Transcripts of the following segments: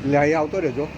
એટલે અહીં આવતો રહેજો.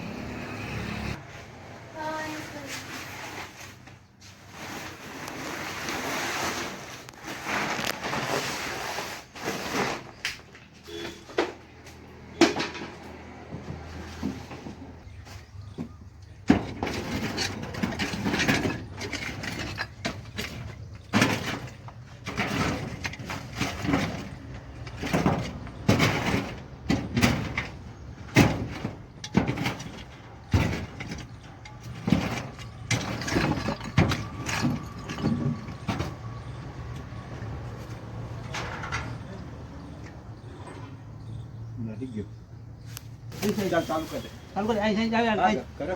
નથી ગયો ચાલુ કરે ચાલુ કરી અહીં અહીં આવી આવી કરો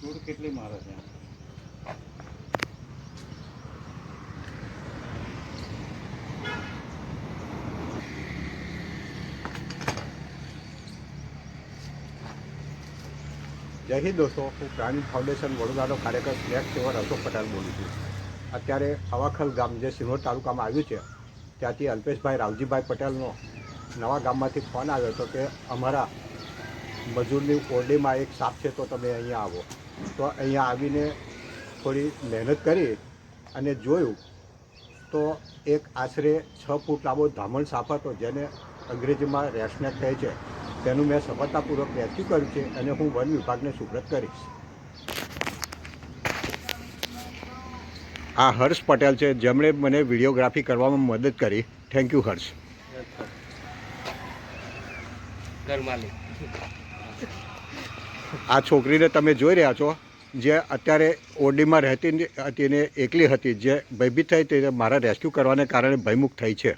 ચૂડ કેટલી મારે છે? જય હિન્દ દોસ્તો હું પ્રાણી ફાઉન્ડેશન વડોદરાનો કાર્યકર સ્નેહ સેવર અશોક પટેલ બોલું છું. અત્યારે હવાખલ ગામ જે સિનોર તાલુકામાં આવ્યું છે ત્યાંથી અલ્પેશભાઈ રાવજીભાઈ પટેલનો નવા ગામમાંથી ફોન આવ્યો હતો કે અમારા મજૂરની ઓરડીમાં એક સાપ છે તો તમે અહીંયા આવો. તો અહીંયા આવીને થોડી મહેનત કરી અને જોયું તો એક આશરે છ ફૂટ લાંબો ધામણ સાપ હતો જેને અંગ્રેજીમાં રેશનેક કહે છે. તેનું મેં સફળતાપૂર્વક રેસ્ક્યુ કર્યું છે અને હું વન વિભાગને સુપ્રત કરીશ. આ હર્ષ પટેલ છે. જેમણે મને વિડીયોગ્રાફી કરવામાં મદદ કરી. Thank you Harsh. ઘર માલિક. આ છોકરીને તમે જોઈ રહ્યા છો, જે અત્યારે ઓરડીમાં રહેતી હતી ને એકલી હતી, જે ભયભીત થઈ તે મારા રેસ્ક્યુ કરવાને કારણે ભયમુખ થઈ છે.